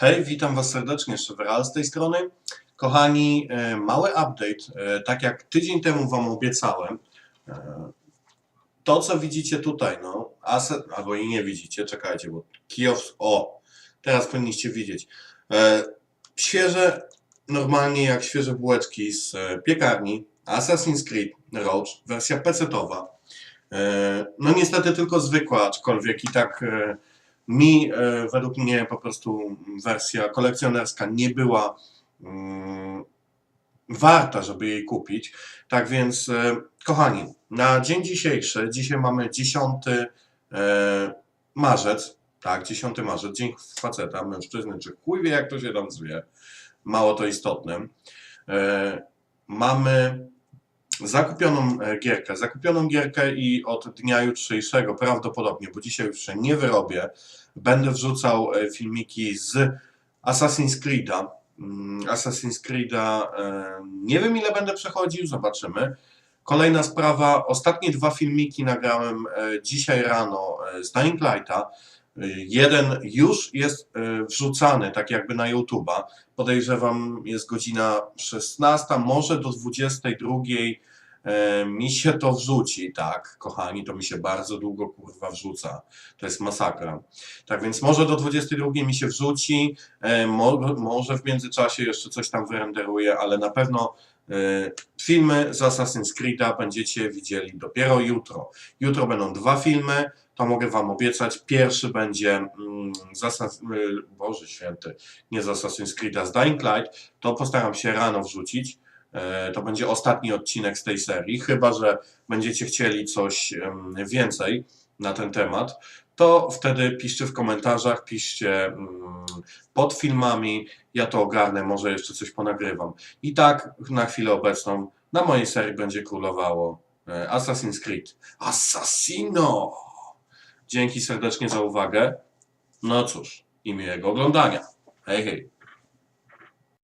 Hej, witam Was serdecznie, Szeweral z tej strony. Kochani, e, mały update. E, Tak jak tydzień temu Wam obiecałem, e, to co widzicie tutaj, no, asset, albo i nie widzicie, czekajcie, bo kiosk, o, teraz powinniście widzieć. Świeże, normalnie jak świeże bułeczki z piekarni, Assassin's Creed Roach, wersja PC-towa. E, No niestety tylko zwykła, aczkolwiek i tak mi, e, według mnie, po prostu wersja kolekcjonerska nie była mm, warta, żeby jej kupić. Tak więc, e, kochani, na dzień dzisiejszy, dzisiaj mamy 10 e, marzec, tak, 10 marzec, dzień faceta, mężczyzny, czy chuj wie, jak to się tam zwie, mało to istotne. Mamy zakupioną e, gierkę, zakupioną gierkę i od dnia jutrzejszego prawdopodobnie, bo dzisiaj już się nie wyrobię, będę wrzucał e, filmiki z Assassin's Creed'a. Mm, Assassin's Creed'a e, nie wiem ile będę przechodził, zobaczymy. Kolejna sprawa, ostatnie dwa filmiki nagrałem dzisiaj rano z Dying Light'a. Jeden już jest e, wrzucany, tak jakby na YouTube'a. Podejrzewam, jest godzina 16, może do 22 e, mi się to wrzuci, tak, kochani, to mi się bardzo długo kurwa wrzuca. To jest masakra. Tak więc może do 22 mi się wrzuci, e, mo, może w międzyczasie jeszcze coś tam wyrenderuję, ale na pewno filmy z Assassin's Creed'a będziecie widzieli dopiero jutro. Jutro będą dwa filmy, to mogę wam obiecać. Pierwszy będzie mm, z y, Boże Święty, nie z Assassin's Creed'a, z Dying Light, to postaram się rano wrzucić. E, To będzie ostatni odcinek z tej serii, chyba że będziecie chcieli coś więcej na ten temat, to wtedy piszcie w komentarzach, piszcie mm, pod filmami, ja to ogarnę, może jeszcze coś ponagrywam. I tak na chwilę obecną na mojej serii będzie królowało e, Assassin's Creed. Assassino! Dzięki serdecznie za uwagę. No cóż, i miłego oglądania. Hej, hej.